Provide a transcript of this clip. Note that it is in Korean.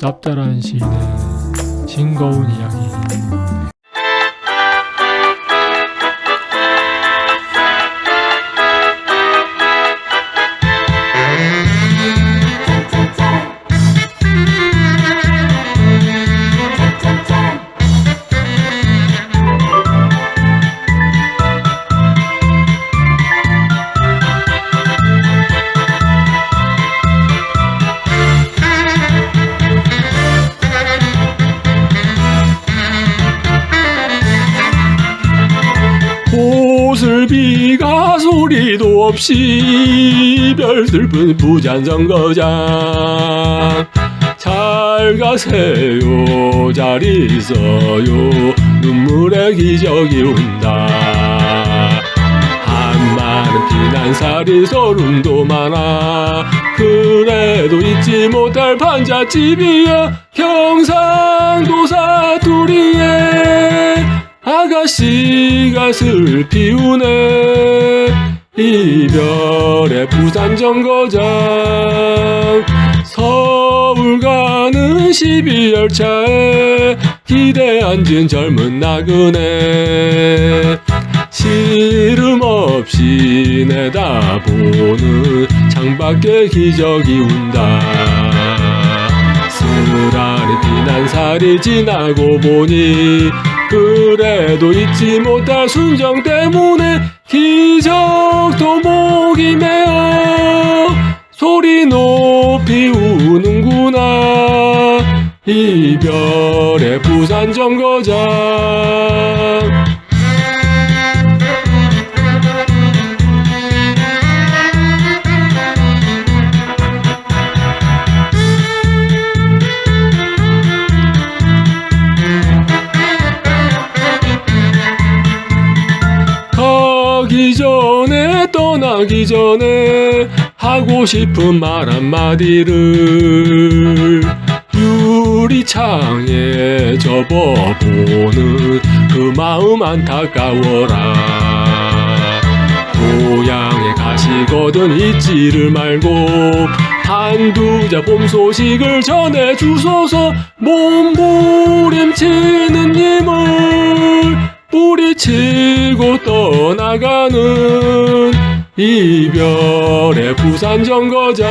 짭짤한 시인의 싱거운 이야기 호슬비가 소리도 없이 별슬픈 부잔정거장. 잘 가세요 잘 있어요. 눈물의 기적이 온다. 한마는 피난살이 소름도 많아. 그래도 잊지 못할 반잣집이야. 경상도 사투리에 아가씨가 슬피 우네. 이별의 부산 정거장. 서울 가는 12열차에 기대 앉은 젊은 나그네. 시름 없이 내다보는 창밖에 기적이 운다. 쓰라리 피난살이 지나고 보니 그래도 잊지 못할 순정 때문에 기적도 목이 메어 소리 높이 우는구나. 이별의 부산 정거장 가기 전에 떠나기 전에 하고 싶은 말 한마디를 유리창에 접어보는 그 마음 안타까워라. 고향에 가시거든 잊지를 말고 한두자 봄 소식을 전해주소서. 몸부림치는 님을 뿌리치고 떠나가는 이별의 부산 정거장